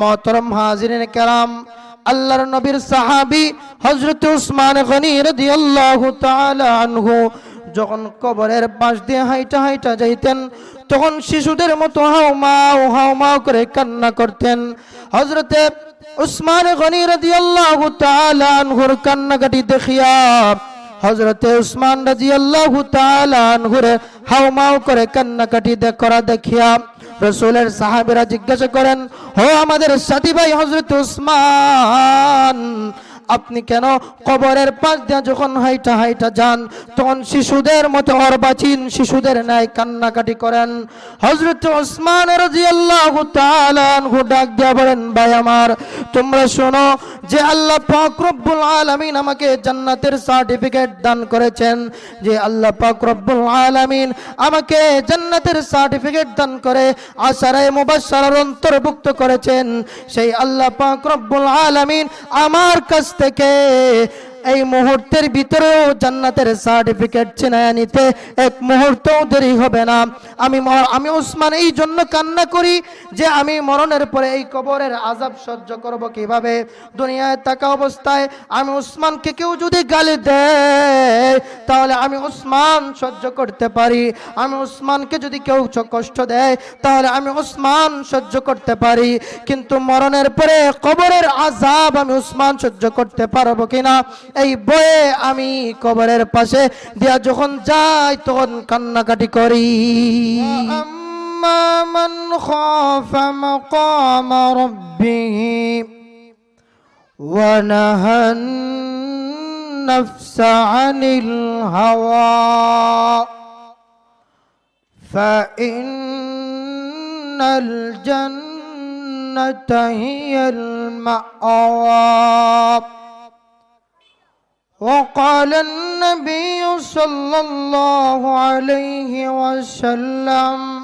মহতরম হাজিরিন কেরাম, আল্লাহর নবীর সাহাবী হযরত উসমান গনি রাদিয়াল্লাহু তাআলা আনহু যখন কবরের পাশ দিয়ে হাইটা হাইটা যাইতেন, তখন শিশুদের মতো হাউমাউ হাউমাউ করে কান্না করতেন। হজরতে উসমান গনি রাদিয়াল্লাহু তাআলা আনহুর কান্নাকাটি দেখিয়া হজরতে উসমান রাদিয়াল্লাহু তাআলা আনহুরে হাউমাউ করে কান্নাকাটি করা দেখিয়া রসুলের সাহাবেরা জিজ্ঞাসা করেন হো আমাদের সাথী ভাই হজরত উসমান আপনি কেন কবরের পাশ দিয়ে যখন হাইটা হাইটা যান, তখন শিশুদের মতো অর্বাচীন শিশুদের ন্যায় কান্নাকাটি করেন। হজরত ওসমান ডাক দিয়া বলেন, ভাই আমার, তোমরা শোনো যে আল্লাহ পাক রব্বুল আলামিন আমাকে জান্নাতের সার্টিফিকেট দান করেছেন। যে আল্লাহ পাক রব্বুল আলামিন আমাকে জান্নাতের সার্টিফিকেট দান করে আশারায়ে মুবাশশারার অন্তর্ভুক্ত করেছেন। সেই আল্লাহ পাক রব্বুল আলামিন আমার কাছ থেকে এই মুহূর্তের ভিতরেও জান্নাতের সার্টিফিকেট ছিনায় নিতে এক মুহূর্তও দেরি হবে না। আমি আমি উসমান এই জন্য কান্না করি যে আমি মরণের পরে এই কবরের আজাব সহ্য করব কীভাবে? দুনিয়ায় থাকা অবস্থায় আমি উসমানকে কেউ যদি গালি দেয়, তাহলে আমি উসমান সহ্য করতে পারি। আমি উসমানকে যদি কেউ কষ্ট দেয়, তাহলে আমি উসমান সহ্য করতে পারি। কিন্তু মরণের পরে কবরের আজাব আমি উসমান সহ্য করতে পারব কিনা? এই বয়ে আমি কবরের পাশে দিয়া যখন যাই তখন কান্নাকাটি করি أما من خاف مقام ربه ونهى النفس عن الهوى فإن الجنة هي المأوى وقال النبي صلى الله عليه وسلم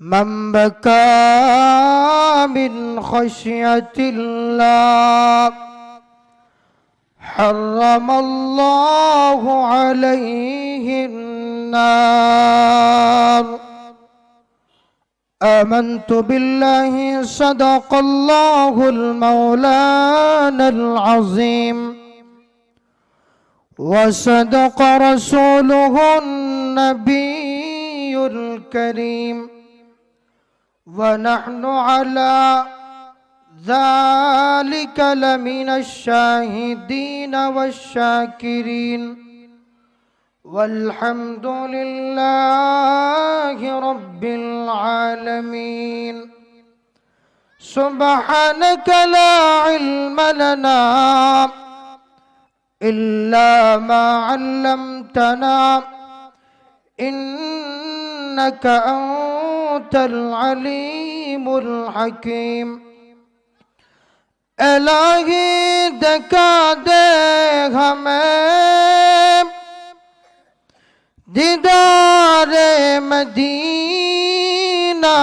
من بكى من خشية الله حرم الله عليه النار. آمنت بالله صدق الله المولانا العظيم. وصدق رسوله النبي الكريم. ونحن على ذلك لمن الشاهدين والشاكرين. والحمد لله رب العالمين. سبحانك لا علم لنا إلا ما علمتنا إنك أنت العليم الحكيم إلهي دکا دے ہمیں دیدار مدینہ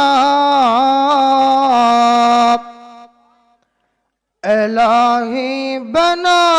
الہی بنا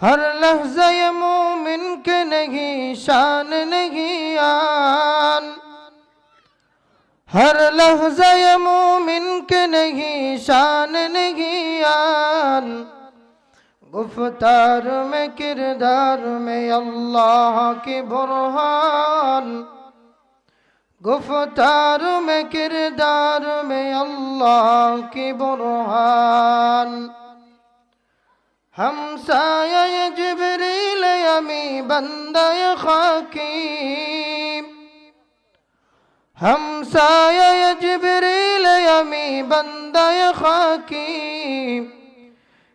ہر لفظ مومن کے نہیں شان نہیں آن ہر لفظ مومن کے نہیں شان نہیں آن گفتار میں کردار میں اللہ کی برہان گفتار میں کردار میں اللہ کی برہان همسایه جبریل یمی بنده خاکی همسایه جبریل یمی بنده خاکی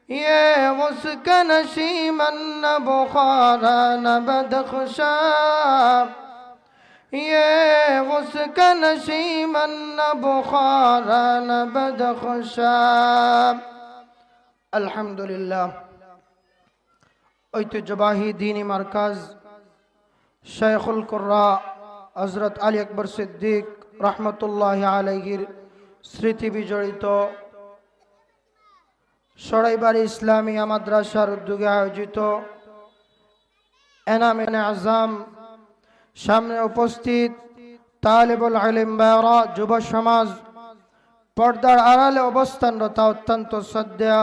یہ يا شیمن نہ بخارا نبد بدخشا یہ مسکن شیمن نہ بخارا نہ الحمد الحمدللہ ঐতিহ্যবাহী দিনী মার্কাজ শেখুল কুর্রা হজরত আলী আকবর সিদ্দিক রহমতুল্লাহ আলহির স্মৃতি বিজড়িত। সরাইবাড়ি ইসলামিয়া মাদ্রাসার উদ্যোগে আয়োজিত এনামেন আজাম সামনে উপস্থিত তালেবুল আলিম বায়রা যুব সমাজ পর্দার আড়ালে অবস্থানরত অত্যন্ত শ্রদ্ধা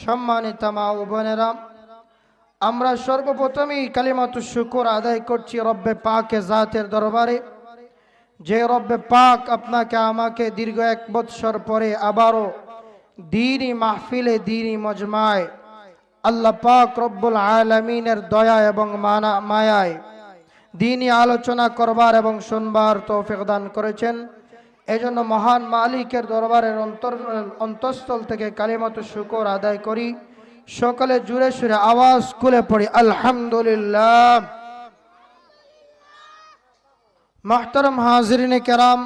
সম্মানিত মা ও বোনেরা আমরা সর্বপ্রথমেই কালিমাতু শুকুর আদায় করছি রব্বে পাকে জাতের দরবারে। যে রব্বে পাক আপনাকে, আমাকে দীর্ঘ এক বৎসর পরে আবারও দিনই মাহফিলে, দিনই মজমায় আল্লাহ পাক রব্বুল আলমিনের দয়া এবং মানা, মায়ায় দিনই আলোচনা করবার এবং শুনবার তৌফিক দান করেছেন। এজন্য মহান মালিকের দরবারের অন্তর, অন্তঃস্থল থেকে কালিমত শুকর আদায় করি। সকলে জুড়ে সুরে আওয়াজ খুলে পড়ি, আলহামদুলিল্লাহ। মাহতারম হাজরিনে কেরাম,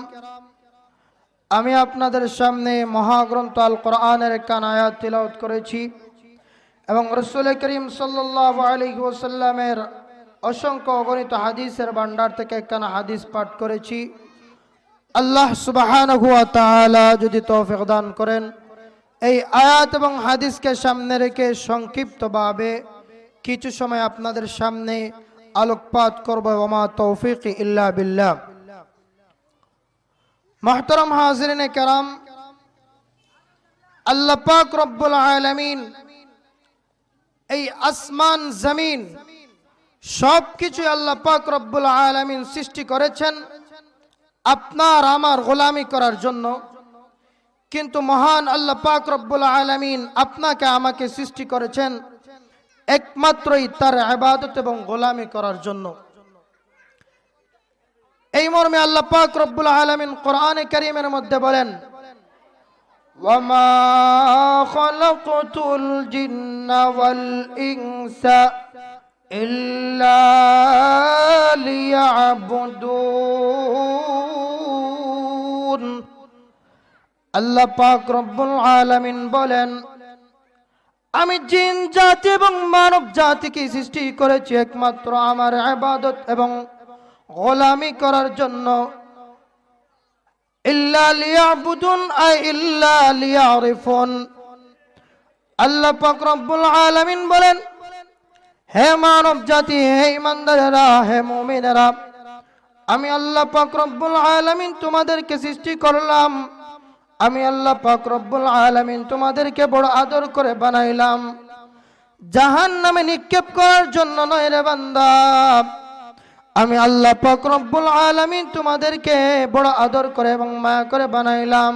আমি আপনাদের সামনে মহাগ্রন্থ আল কোরআনের কান আয়াত তিলাওয়াত করেছি এবং রসুল করিম সাল্লাহ অসংখ্য অগণিত হাদিসের ভান্ডার থেকে একখানা হাদিস পাঠ করেছি। আল্লাহ সুবাহান যদি তৌফিক দান করেন এই আয়াত এবং হাদিসকে সামনে রেখে সংক্ষিপ্তভাবে কিছু সময় আপনাদের সামনে আলোকপাত করব ওমা তৌফিক ইল্লা বিল্লাহ। মাহতরম হাজরিন কেরাম, আল্লাহ পাক রব্বুল আলমিন এই আসমান, জমিন সব কিছু আল্লাহ পাক রব্বুল আলমিন সৃষ্টি করেছেন আপনার, আমার গোলামি করার জন্য। কিন্তু মহান আল্লাহ পাক রব্বুল আলমিন আপনাকে আমাকে সৃষ্টি করেছেন একমাত্রই তার আবাদত এবং গোলামি করার জন্য এই মর্মে আল্লাহ পাক রব্বুল আলমিন কোরআনে করিমের মধ্যে বলেন وما خلقت الجن والإنس إلا ليعبدون আল্লাহ পাক রব্বুল আলামিন বলেন, আমি জিন জাতি এবং মানব জাতিকে সৃষ্টি করেছি একমাত্র আমার ইবাদত এবং গোলামি করার জন্য। আল্লাহ পাক রব্বুল আলামিন বলেন, হে মানব জাতি, হে ইমানদারেরা, হে মুমিনেরা, আমি আল্লাহ পাক রব্বুল আলামিন তোমাদেরকে সৃষ্টি করলাম। আমি আল্লাহ পাক রব্বুল আলামিন তোমাদেরকে বড় আদর করে বানাইলাম। জাহান নামে নিক্ষেপ করার জন্য নয় রে বান্দা। আমি আল্লাহ পাক রব্বুল আলামিন তোমাদেরকে বড় আদর করে এবং মায়া করে বানাইলাম।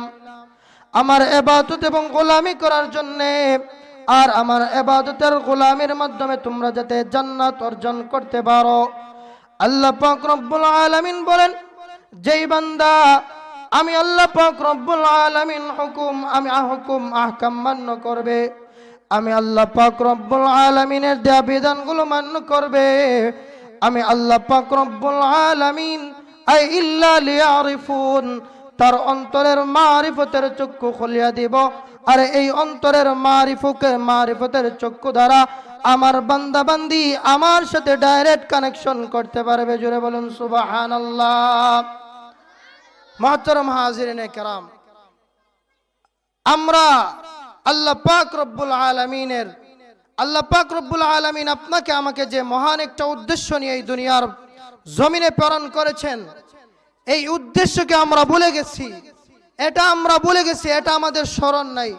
আমার এবাদত এবং গোলামি করার জন্যে আর আমার এবাদতের গোলামির মাধ্যমে তোমরা যাতে জান্নাত অর্জন করতে পারো। আল্লাহ পাক রব্বুল আলামিন বলেন, যেই বান্দা আমি আল্লাহ পাক রব্বুল আলামিন হুকুম, আমি হুকুম আহকাম মান্য করবে। আমি আল্লাহ পাক রব্বুল আলামিনের দেয়া বিধানগুলো মান্য করবে। আমি আল্লাহ পাক রব্বুল আলামিন, আই ইল্লা লিয়ারিফুন, তার অন্তরের মারিফতের চক্ষু খুলিয়া দিব। আর এই অন্তরের মারিফুকে মারিফতের চক্ষু দ্বারা আমার বান্দা বান্দি আমার সাথে ডাইরেক্ট কানেকশন করতে পারবে। জোরে বলুন, সুবহানাল্লাহ। মহতরম হাজিরিনে কেরাম। আমরা আল্লাহ পাক রব্বুল আলমিনের, আল্লাহ পাক রব্বুল আলমিন আপনাকে আমাকে যে মহান একটা উদ্দেশ্য নিয়ে এই দুনিয়ার জমিনে প্রেরণ করেছেন, এই উদ্দেশ্যকে আমরা ভুলে গেছি। এটা আমরা ভুলে গেছি, এটা আমাদের স্মরণ নাই।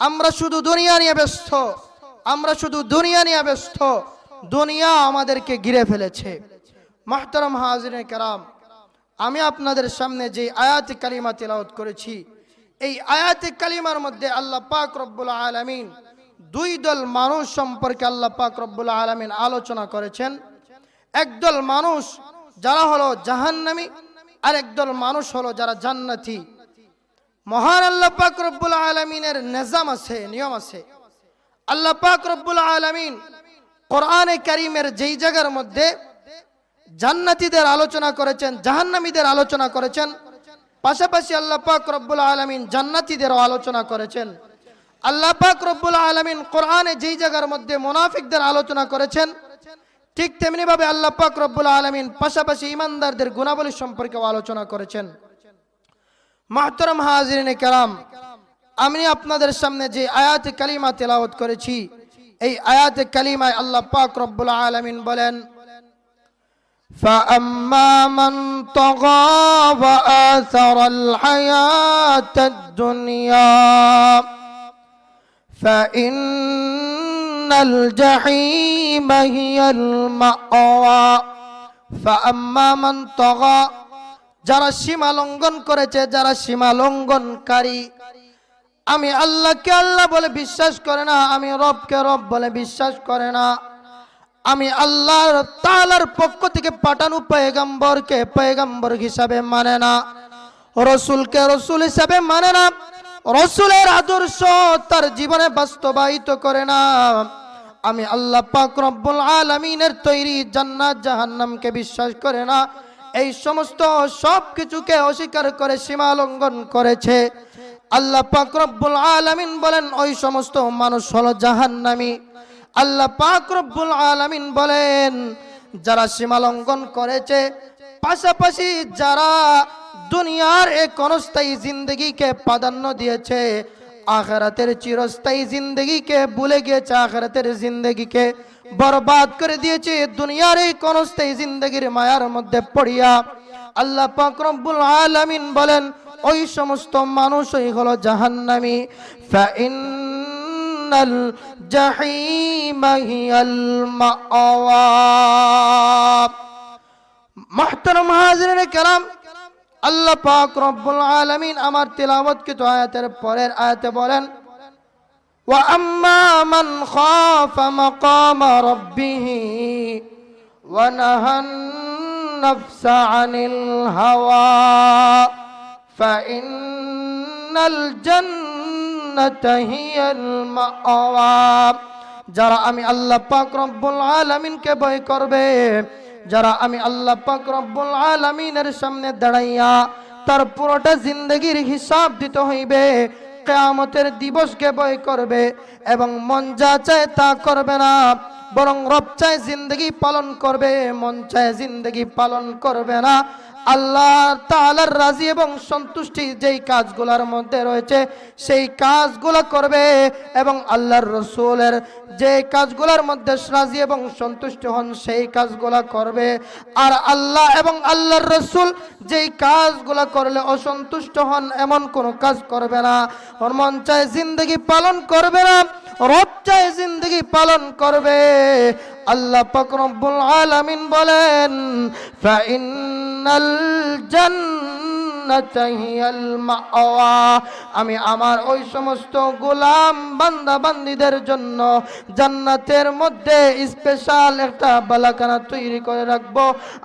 আমরা শুধু দুনিয়া নিয়ে ব্যস্ত, আমরা শুধু দুনিয়া নিয়ে ব্যস্ত, দুনিয়া আমাদেরকে ঘিরে ফেলেছে। মাহতারাম হাজিরে কেরাম আমি আপনাদের সামনে যে আয়াতি কালিমা তেলাওত করেছি, এই আয়াতি কালিমার মধ্যে আল্লাহ পাক রব্বুল আলমিন দুই দল মানুষ সম্পর্কে আল্লাহ পাক রব্বুল আলমিন আলোচনা করেছেন। একদল মানুষ যারা হলো জাহান্নামী, আর একদল মানুষ হলো যারা জান্নাতি। মহান আল্লাহ পাক রব্বুল আলমিনের নিজাম আছে, নিয়ম আছে। আল্লাহ পাক রব্বুল আলমিন কোরআনে করিমের যেই জায়গার মধ্যে জান্নাতীদের আলোচনা করেছেন, জাহান্নামীদের আলোচনা করেছেন। পাশাপাশি আল্লাহ পাক রব্বুল আলমিন জান্নাতীদেরও আলোচনা করেছেন। আল্লাহ পাক রব্বুল আলমিন কোরআনে যেই জায়গার মধ্যে মোনাফিকদের আলোচনা করেছেন, ঠিক তেমনি ভাবে আল্লাহ পাক রব্বুল আলমিন পাশাপাশি ইমানদারদের গুণাবলী সম্পর্কেও আলোচনা করেছেন। মাহতরম হাজিরিনে কেরাম, আমি আপনাদের সামনে যে আয়াত কালিমা তেলাওত করেছি, এই আয়াত কালিমায় আল্লাহ পাক রব্বুল আলমিন বলেন فأما من طغى وآثر الحياة الدنيا فإن الجحيم هي المأوى فأما من طغى যারা সীমা লঙ্ঘন করেছে যারা সীমা লঙ্ঘনকারী আমি আল্লাহকে আল্লাহ বলে বিশ্বাস করে না আমি রবকে রব বলে বিশ্বাস করে না আমি আল্লাহর তালার পক্ষ থেকে পাঠানো পেগম্বরকে পেগম্বর হিসাবে মানে না। রসুলকে রসুল হিসাবে মানে না। রসুলের আদর্শ তার জীবনে বাস্তবায়িত করে না। আমি আল্লাহ পাক রব্বুল আলমিনের তৈরি জান্নাত জাহান্নামকে বিশ্বাস করে না। এই সমস্ত সব কিছুকে অস্বীকার করে সীমা লঙ্ঘন করেছে। আল্লাহ পাক রব্বুল আলামিন বলেন, ওই সমস্ত মানুষ হলো জাহান্নামী। আল্লাহ পাক রব্বুল আলামিন বলেন, যারা সীমা লঙ্ঘন করেছে, পাশাপাশি যারা দুনিয়ার এক অনস্থায়ী জিন্দগিকে প্রাধান্য দিয়েছে, আখরাতের চিরস্থায়ী জিন্দগিকে ভুলে গিয়েছে, আখরাতের জিন্দগিকে বরবাদ করে দিয়েছে, দুনিয়ার এই কনস্থায়ী জিন্দগির মায়ার মধ্যে পড়িয়া আল্লাহ পাক রব্বুল আলামিন বলেন, ওই সমস্ত মানুষই হলো জাহান্নামী। ফাইনাল জাহিমা হিয়াল মাআওয়া মাহতারাম হাজিরিন কেরাম আল্লাহ পাক রব্বুল আলামিন আমার তিলাওয়াতকৃত আয়াতের পরের আয়াতে বলেন وأما من خاف مقام ربه ونهى النفس عن الهوى فإن الجنة هي المأوى যারা আমি আল্লাহ পাক রব্বুল আলামিনকে ভয় করবে, যারা আমি আল্লাহ পাক রব্বুল আলামিনের সামনে দাঁড়াইয়া তার পুরোটা জিন্দগির হিসাব দিতে হইবে, কেয়ামতের দিবসকে ভয় করবে এবং মন যা চায় তা করবে না, বরং রব চায় জিন্দগি পালন করবে, মন চায় জিন্দগি পালন করবে না। আল্লাহ তাআলার রাজি এবং সন্তুষ্টি যেই কাজগুলোর মধ্যে রয়েছে, সেই কাজগুলো করবে এবং আল্লাহর রসুলের যে কাজগুলোর মধ্যে রাজি এবং সন্তুষ্ট হন, সেই কাজগুলো করবে। আর আল্লাহ এবং আল্লাহর রসুল যেই কাজগুলো করলে অসন্তুষ্ট হন, এমন কোনো কাজ করবে না। ওর মন চায় জিন্দগি পালন করবে না, রব চায় জিন্দগি পালন করবে। আল্লাহ পাক রব্বুল আলামিন বলেন আমি আমার ওই সমস্ত গোলাম বান্দা বান্দীদের জন্য জান্নাতের মধ্যে স্পেশাল একটা বালাখানা তৈরি করে রাখব।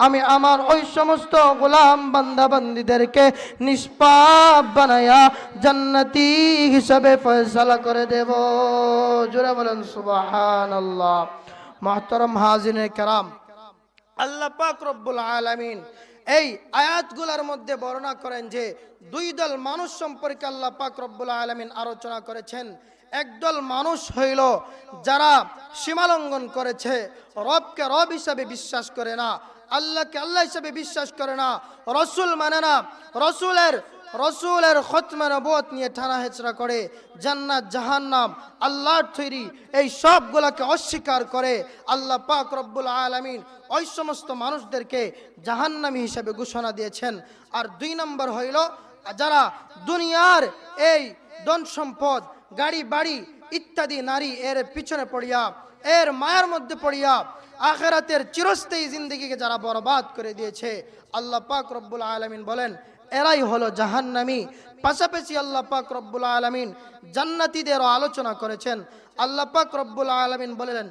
আমি আমার ওই সমস্ত গোলাম বান্দা বান্দীদেরকে নিষ্পাপ বানায়া জান্নাতি হিসাবে ফয়সালা করে দেব। জোরে বলেন, সুবহানাল্লাহ। মাহতরম হাজিনে কেরাম। আল্লাহ পাক রব্বুল আলামিন এই আয়াতগুলোর মধ্যে বর্ণনা করেন যে, দুই দল মানুষ সম্পর্কে আল্লাহ পাক রব্বুল আলামিন আলোচনা করেছেন। একদল মানুষ হইল যারা সীমালঙ্ঘন করেছে, রবকে রব হিসাবে বিশ্বাস করে না, আল্লাহকে আল্লাহ হিসাবে বিশ্বাস করে না, রসুল মানে না, রসুলের রসুলের খতমে নবত নিয়ে ঠানা হেচড়া করে, জান্নাত, জাহান্নাম, আল্লাহর তৈরি, এই সবগুলাকে অস্বীকার করে আল্লাহ পাক রব্বুল আলামিন ওই সমস্ত মানুষদেরকে জাহান্নামী হিসেবে ঘোষণা দিয়েছেন। আর দুই নম্বর হইল, যারা দুনিয়ার এই ধন সম্পদ, গাড়ি, বাড়ি ইত্যাদি নারী এর পিছনে পড়িয়া, এর মায়ের মধ্যে পড়িয়া আখেরাতের চিরস্থায়ী জিন্দগিকে যারা বরবাদ করে দিয়েছে, আল্লাহ পাক রব্বুল আলামিন বলেন এরাই হলো জাহান্নামী। পাশাপাশি আল্লাহ পাক রব্বুল আলমিন জান্নাতীদেরও আলোচনা করেছেন। আল্লাহ পাক রব্বুল আলমিন বলেন,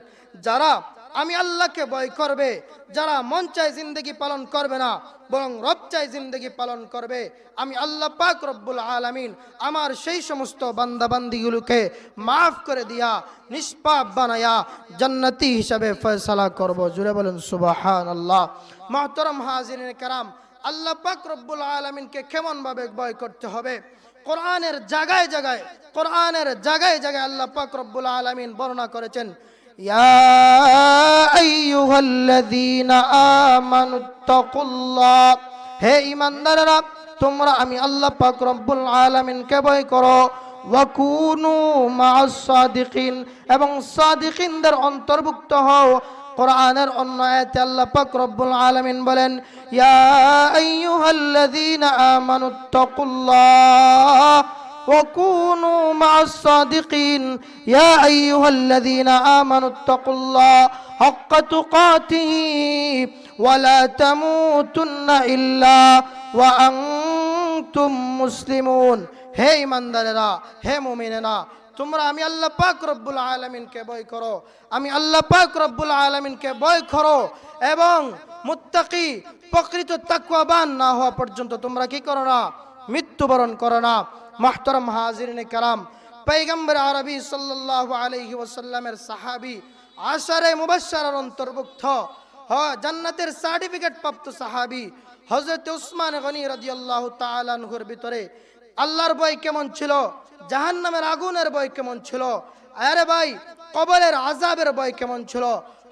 যারা আমি আল্লাহকে ভয় করবে, যারা মন চায় জিন্দগি পালন করবে না, বরং রব চায় জিন্দগি পালন করবে, আমি আল্লাহ পাক রব্বুল আলমিন আমার সেই সমস্ত বান্দাবান্দিগুলোকে মাফ করে দিয়া, নিষ্পাপ বানায়া জান্নাতি হিসাবে ফয়সালা করব। জুড়ে বলেন সুবাহান আল্লাহ মহতরম হাজিরিন কারাম আল্লাহ পাক আলমিনকে কেমনভাবে ভয় করতে হবে? কোরআনের জায়গায় জায়গায়, কোরআনের জায়গায় জায়গায় আল্লাহ পাকরব্বুল আলমিন বর্ণনা করেছেন হে ইমানদারেরা তোমরা আমি আল্লাহ পাক রব্বুল আলমিনকে ভয় করো। মা সাদিকিন এবং সাদিকিনদের অন্তর্ভুক্ত হও। কোরআনের অন্য আয়াতে আল্লাহ পাক রব্বুল আলামিন বলেন ইয়া আইয়ুহাল্লাযীনা আমানুত্তাকুল্লাহ وكونوا مع الصادقين يا أيها الذين آمنوا اتقوا الله حق تقاته ولا تموتن إلا وأنتم مسلمون হে ইমানদারেরা হে মুমিনেরা তোমরা আমি আল্লাহ পাক রব্বুল আলামিনকে ভয় করো। আমি আল্লাহ পাক রব্বুল আলামিনকে ভয় করো এবং মুত্তাকি, প্রকৃত তাকওয়াবান না হওয়া পর্যন্ত তোমরা কি করো না, মৃত্যুবরণ করো না। মাহতরম হাজিরিন কারাম পৈগম্বর আরবি সাল্লাল্লাহু আলাইহি ওয়াসাল্লামের সাহাবী আশারে মুবাশশারার অন্তর্ভুক্ত হ জান্নাতের সার্টিফিকেট প্রাপ্ত সাহাবি হযরত উসমান গনি রাদিয়াল্লাহু তাআলা আনহুর ভিতরে আল্লাহর ভয় কেমন ছিল? জাহান্নামের আগুনের ভয় কেমন ছিল? আরে ভাই, কবরের আজাবের ভয় কেমন ছিল?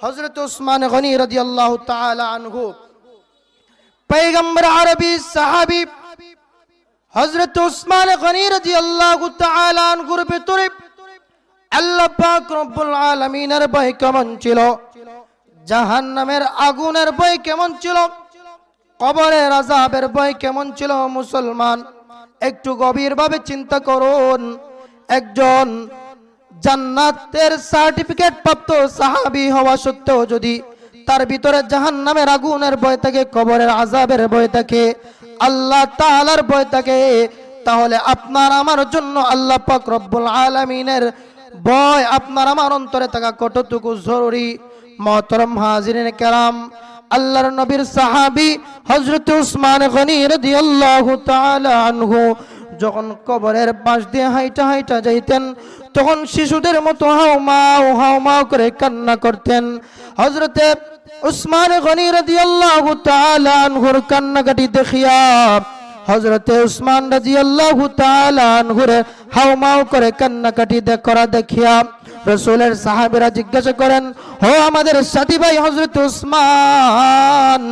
হযরত উসমান গনি রাদিয়াল্লাহু তাআলা আনহু পৈগম্বর আরবি সাহাবি হযরত উসমান গনি রাদিয়াল্লাহু তাআলা আনহুর ভিতরে আল্লাহ পাক রব্বুল আলামিনের ভয় কেমন ছিল? জাহান্নামের আগুনের ভয় কেমন ছিল? কবরের আযাবের বই কেমন ছিল মুসলমান? একটু গভীরভাবে চিন্তা করুন। একজন জান্নাতের সার্টিফিকেট প্রাপ্ত সাহাবী হওয়া সত্ত্বেও যদি তার ভিতরে জাহান্নামের আগুনের ভয় থাকে, কবরের আজাবের ভয় থাকে, আল্লাহ তাআলার ভয় থাকে, তাহলে আপনার আমার জন্য আল্লাহ পাক রব্বুল আলামিনের ভয় আপনার আমার অন্তরে থাকা কতটুকু জরুরি? মহতরম হাজিরিন কেরাম আল্লাহর নবীর সাহাবি হযরত উসমান গনি রাদিয়াল্লাহু তাআলা আনহু যখন কবরের পাশ দিয়ে হাইটা হাইটা যাইতেন, তখন শিশুদের মতো হাউমাউ হাউমাউ করে কান্না করতেন। হজরতে উসমান গনি রাদিয়াল্লাহু তাআলা আনহুর কান্নাকাটি দেখিয়া হজরতে উসমান তাআলা আনহুরে হাউমাউ করে কান্নাকাটি করা দেখিয়া রসুলের সাহাবেরা জিজ্ঞাসা করেন হো আমাদের সাথী ভাই হজরত উসমান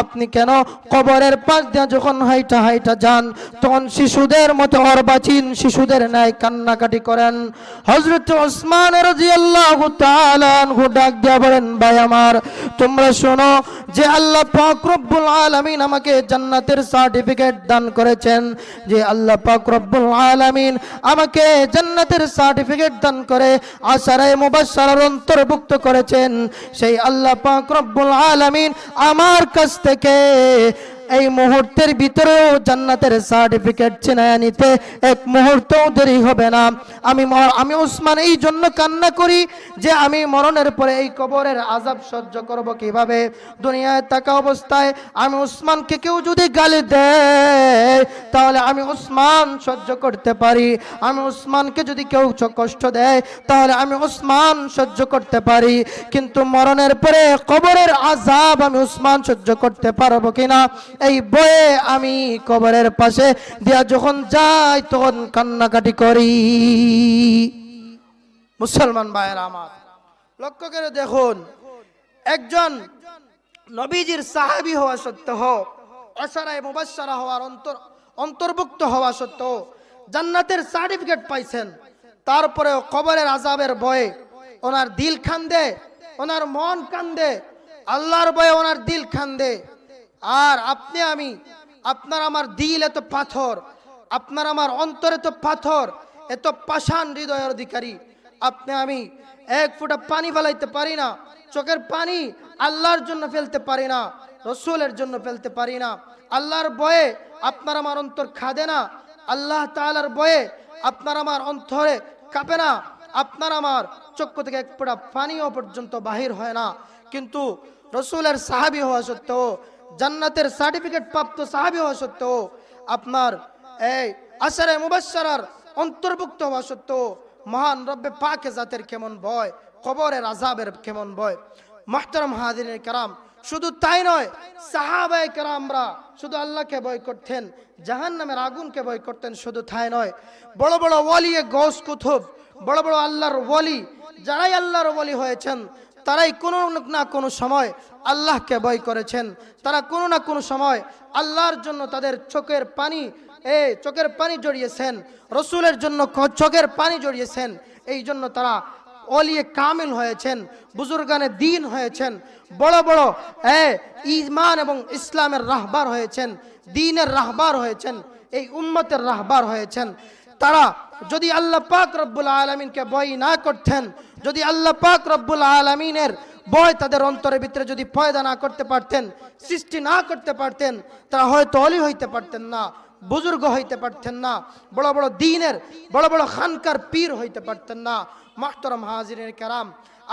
আপনি কেন কবরের পাশ দিয়ে যখন হাইটা হাইটা যান, তখন শিশুদের মতো অর্বাচীন শিশুদের ন্যায় কান্নাকাটি করেন। হজরত ওসমান ডাক দিয়া বলেন, ভাই আমার, তোমরা শোনো যে আল্লাহ পাক রব্বুল আলামিন আমাকে জান্নাতের সার্টিফিকেট দান করেছেন। যে আল্লাহ পাক রব্বুল আলামিন আমাকে জান্নাতের সার্টিফিকেট দান করে আশারায়ে মুবাশশারার অন্তর্ভুক্ত করেছেন। সেই আল্লাহ পাক রব্বুল আলামিন আমার কাছ থেকে এই মুহূর্তের ভিতরেও জান্নাতের সার্টিফিকেট ছিনায় নিতে এক মুহূর্তও দেরি হবে না। আমি আমি উসমান এই জন্য কান্না করি যে আমি মরণের পরে এই কবরের আজাব সহ্য করব কীভাবে? দুনিয়ায় থাকা অবস্থায় আমি উসমানকে কেউ যদি গালি দেয়, তাহলে আমি উসমান সহ্য করতে পারি। আমি উসমানকে যদি কেউ কষ্ট দেয়, তাহলে আমি উসমান সহ্য করতে পারি। কিন্তু মরণের পরে কবরের আজাব আমি উসমান সহ্য করতে পারব কিনা? এই বয়ে আমি কবরের পাশে দিয়া যখন যাই, তখন কান্নাকাটি করি। মুসলমান ভাইয়ের আমার, লক্ষ্য করে দেখুন, একজন নবীজির সাহাবী হওয়া সত্ত্বেও, অসারায় মুবাসারা হওয়ার অন্তর, অন্তর্ভুক্ত হওয়া সত্ত্বেও জান্নাতের সার্টিফিকেট পাইছেন। তারপরেও কবরের আজাবের বয়ে ওনার দিল খান্দে, ওনার মন কান্দে, আল্লাহর বয়ে ওনার দিল খান্দে। আর আপনি আমি, আপনার আমার দিল এত পাথর, আপনার আমার অন্তরে তো পাথর, এত পাষাণ হৃদয়ের অধিকারী। আপনি আমি এক ফোঁটা পানি ফেলাইতে পারি না, চোখের পানি আল্লাহর জন্য ফেলতে পারি না, রসুলের জন্য ফেলতে পারি না। আল্লাহর বয়ে আপনার আমার অন্তর খাদে না, আল্লাহ তাআলার বয়ে আপনার আমার অন্তরে কাঁপে না, আপনার আমার চক্ষু থেকে এক ফোঁটা পানিও পর্যন্ত বাহির হয় না। কিন্তু রসুলের সাহাবি হওয়া সত্ত্বেও জান্নাতের সার্টিফিকেট প্রাপ্ত সাহাবি হওয়া সত্ত্বেও, আপনার এই আশারে মুবাশশারার অন্তর্ভুক্ত হওয়া সত্ত্বেও, মহান রব্বে পাকে জাতের কেমন ভয়, কবরের আজাবের কেমন ভয়। মাহতারাম হাদিনের কারাম, শুধু তাই নয়, সাহাবায়ে কেরামরা শুধু আল্লাহকে ভয় করতেন জাহান নামের আগুনকে ভয় করতেন, শুধু তাই নয়। বড় বড় ওয়ালিয়ে গৌস কুতুব, বড় বড় আল্লাহর ওয়ালি, যারাই আল্লাহর ওয়ালি হয়েছেন তারাই কোনো না কোনো সময় আল্লাহকে ভয় করেছেন। তারা কোনো না কোনো সময় আল্লাহর জন্য তাদের চোখের পানি, এ, চোখের পানি জড়িয়েছেন। রসুলের জন্য চোখের পানি জড়িয়েছেন। এই জন্য তারা অলিয়ে কামিল হয়েছেন, বুজুর্গানে দিন হয়েছেন, বড় বড়, এ ইমান এবং ইসলামের রাহবার হয়েছেন, দিনের রাহবার হয়েছেন, এই উম্মতের রাহবার হয়েছেন। তারা যদি আল্লাহ পাক রব্বুল আলমিনকে বই না করতেন যদি আল্লাহ পাক রব্বুল আলমিনের বয় তাদের অন্তরের ভিতরে যদি ফয়দা না করতে পারতেন, সৃষ্টি না করতে পারতেন, তারা হয়তো অলি হইতে পারতেন না, বুজুর্গ হইতে পারতেন না, বড় বড় দিনের, বড় বড় খানকার পীর হইতে পারতেন না। মাহতরম হাজিরের কারাম,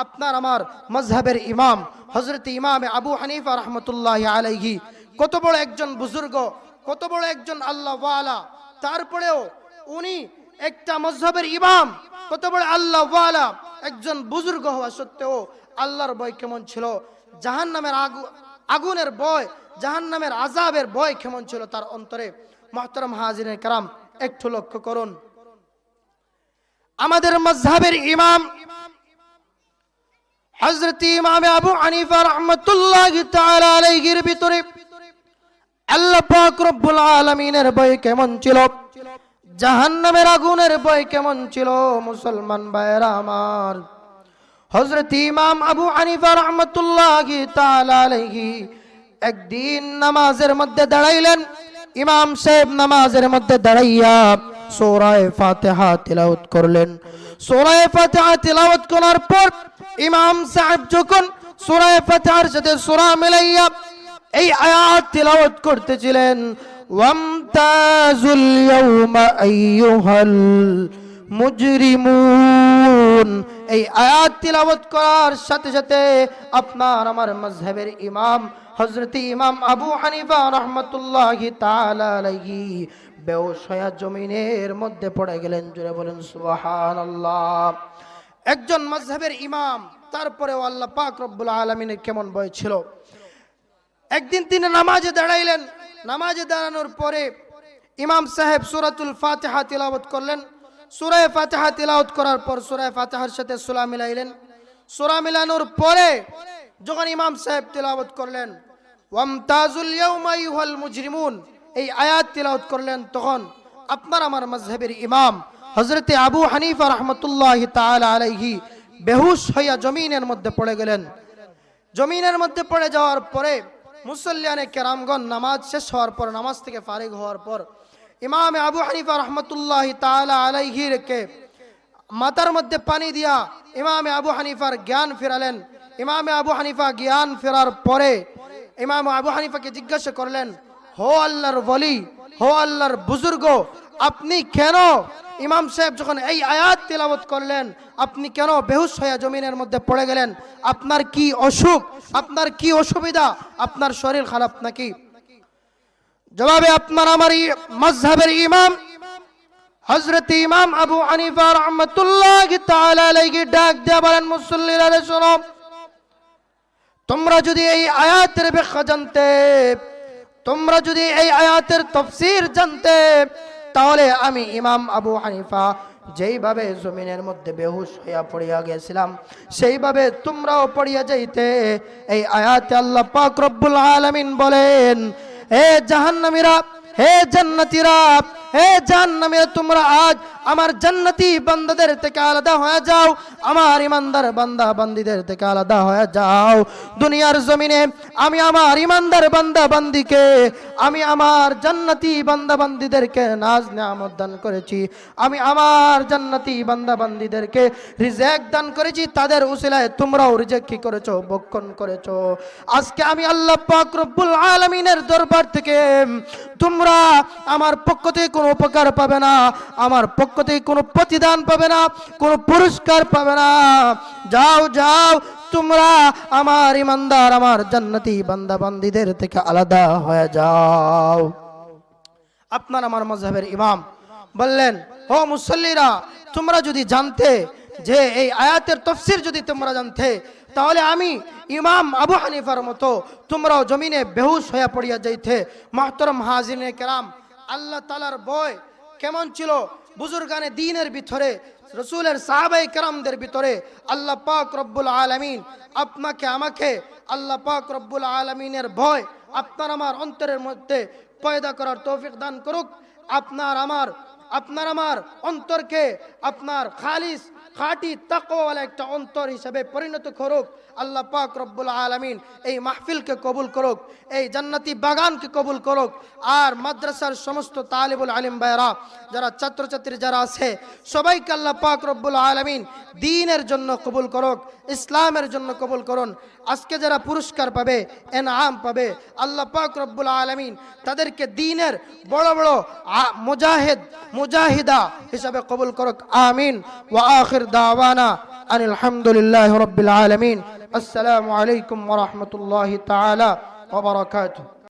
আপনার আমার মজহাবের ইমাম হজরত ইমাম আবু হানিফা রহমতুল্লাহ আলাইহি, কত বড় একজন বুজুর্গ, কত বড় একজন আল্লাহ ওয়ালা তারপরেও উনি একটা মজহবের ইমাম, কত বড় আল্লাহ একজন বুজুর্গ হওয়া সত্ত্বেও আল্লাহর ভয় কেমন ছিল? জাহান নামের আগুনের ভয় জাহান নামের আজাবের ভয় কেমন ছিল তার অন্তরে? মহতরম হাজিরের কারাম, একটু লক্ষ্য করুন। আমাদের মজহাবের ইমাম হজরত ইমাম আবু হানিফা রহমতুল্লাহ আল্লাহ পাক রব্বুল আলামিনের ভয় কেমন ছিল? জাহান্নামের আগুনের ভয় কেমন ছিল, মুসলমান ভাইরা আমার? হজরত ইমাম আবু হানিফা রাহমাতুল্লাহি একদিন নামাজের মধ্যে দাঁড়াইলেন। ইমাম সাহেব নামাজের মধ্যে দাঁড়াইয়া সূরা ফাতিহা তিলাওয়াত করলেন। সূরা ফাতিহা তিলাওয়াত করার পর ইমাম সাহেব যখন সূরা ফাতিহার সাথে সোরা মিলাইয়া এই আয়াত তিলাওয়াত করতেছিলেন ওয়ামতাজুল ইয়াউমা আইয়ুহাল মুজরিমুন এই আয়াত তিলাওয়াত করার সাথে সাথে আপনার, আমার মজহাবের ইমাম হযরত ইমাম আবু হানিফা রাহমাতুল্লাহি বেহুশ হয়ে জমিনের মধ্যে পড়ে গেলেন, জুড়ে বলেন, সুবহানাল্লাহ। একজন মজহাবের ইমাম, তারপরেও আল্লাহ পাক রব্বুল আলামিনের কেমন ভয় ছিল। একদিন তিনি নামাজে দাঁড়াইলেন নামাজে দাঁড়ানোর পরে ইমাম সাহেব সুরাতুল ফাতেহা তিলাওয়াত করলেন। সুরায় ফাতেহা তিলাওয়াত করার পর সুরায় ফাতেহার সাথে সুরা মিলাইলেন। সুরা মিলানোর পরে যখন ইমাম সাহেব তিলাওয়াত করলেন, ওয়ামতাজুল ইয়াউমা আইয়ুহাল মুজরিমুন এই আয়াত তিলাওয়াত করলেন, তখন আপনার আমার মজহাবের ইমাম হযরতে আবু হানিফা রাহমাতুল্লাহি আলাইহি বেহুশ হইয়া জমিনের মধ্যে পড়ে গেলেন। জমিনের মধ্যে পড়ে যাওয়ার পরে মুসল্লিয়ানে কেরামগন নামাজ শেষ হওয়ার পর, নামাজ থেকে ফারিগ হওয়ার পর, ইমাম আবু হানিফা রহমতুল্লাহ তাআলা আলাইহিরকে মাথার মধ্যে পানি দিয়া ইমামে আবু হানিফার জ্ঞান ফেরালেন। ইমামে আবু হানিফা জ্ঞান ফেরার পরে ইমাম আবু হানিফাকে জিজ্ঞাসা করলেন, হো আল্লাহর বলি হো আল্লাহর বুজুর্গ আপনি কেন ইমাম সাহেব যখন এই আয়াত তিলাবত করলেন, আপনি কেন বেহুশ হয়ে জমিনের মধ্যে পড়ে গেলেন? আপনার কি অসুখ? আপনার কি অসুবিধা? আপনার শরীর খারাপ নাকি? জবাবে আপনার আমার মজহাবের ইমাম হজরত ইমাম আবু হানিফা রহমতুল্লাহ ডাক দেয়া বলেন, মুসল্লিরা শোনো, তোমরা যদি এই আয়াতের ব্যাখ্যা জানতে, তোমরা যদি এই আয়াতের তফসির জানতে তাহলে আমি ইমাম আবু হানিফা যেইভাবে জমিনের মধ্যে বেহুশ হইয়া পড়িয়া গেছিলাম, সেইভাবে তোমরাও পড়িয়া যাইতে। এই আয়াতে আল্লাহ পাক রব্বুল আলামিন বলেন, এ জাহান্নামীরা হে জান্নাতীরা, হে জাহান্নামীরা, তোমরা আজ আমার জান্নাতি বান্দাদের থেকে আলাদা হয়ে যাও, আমার ইমানদার বান্দা বান্দিদের থেকে আলাদা হয়ে যাও। দুনিয়ার জমিনে আমি আমার ইমানদার বান্দা বান্দিকে, আমি আমার জান্নাতি বান্দা বান্দিদেরকে নাজ নিয়ামত দান করেছি। আমি আমার জান্নাতি বান্দা বান্দিদেরকে রিজেক দান করেছি, তাদের উসিলায় তোমরাও রিজেক কি করেছ? বক্ষণ করেছ। আজকে আমি আল্লাহ পাক রব্বুল আলামিনের দরবার থেকে তোমরা আমার পক্ষ থেকে কোনো উপকার পাবে না, আমার পক্ষ থেকে কোনো প্রতিদান পাবে না, কোনো পুরস্কার পাবে না। যাও যাও, তোমরা আমার ইমানদার, আমার জান্নাতি বান্দা বান্দিদের থেকে আলাদা হয়ে যাও। আপনার আমার মজহাবের ইমাম বললেন, ও মুসল্লিরা, তোমরা যদি জানতে যে এই আয়াতের তফসির যদি তোমরা জানতে তাহলে আমি ইমাম আবু হানিফার মতো তোমরাও জমিনে বেহুশ হয়ে পড়িয়া যাইতে। মাহতরম হাজিনে কেরাম, আল্লাহ তালার বয় কেমন ছিল? বুজুর্গানে দিনের ভিতরে, রসুলের সাহাবাই কেরামদের ভিতরে আল্লাহ পাক রব্বুল আলমিন আপনাকে, আমাকে আল্লাহ পাক রব্বুল আলমিনের ভয় আপনার আমার অন্তরের মধ্যে পয়দা করার তৌফিক দান করুক। আপনার আমার আপনার আমার অন্তরকে আপনার খালিস, খাঁটি তাকওয়ালা একটা অন্তর হিসাবে পরিণত করুক। আল্লাহ পাক রব্বুল আলমিন এই মাহফিলকে কবুল করুক, এই জান্নাতি বাগানকে কবুল করুক, আর মাদ্রাসার সমস্ত তালিবুল আলিম ভাইরা যারা ছাত্রছাত্রী যারা আছে, সবাইকে আল্লাহ পাক রব্বুল আলমিন দিনের জন্য কবুল করুক, ইসলামের জন্য কবুল করুন। আজকে যারা পুরস্কার পাবে এনাম পাবে, আল্লাহ পাক রব্বুল আলমিন তাদেরকে দিনের বড় বড় মুজাহিদ, মুজাহিদা হিসাবে কবুল করুক, আমিন। ওয়া আখির দাওয়ানা আনিল আলহামদুলিল্লাহ রাব্বিল আলমিন। আসসালামু আলাইকুম ওয়া তালা তাআলা ওয়া বারাকাতুহু।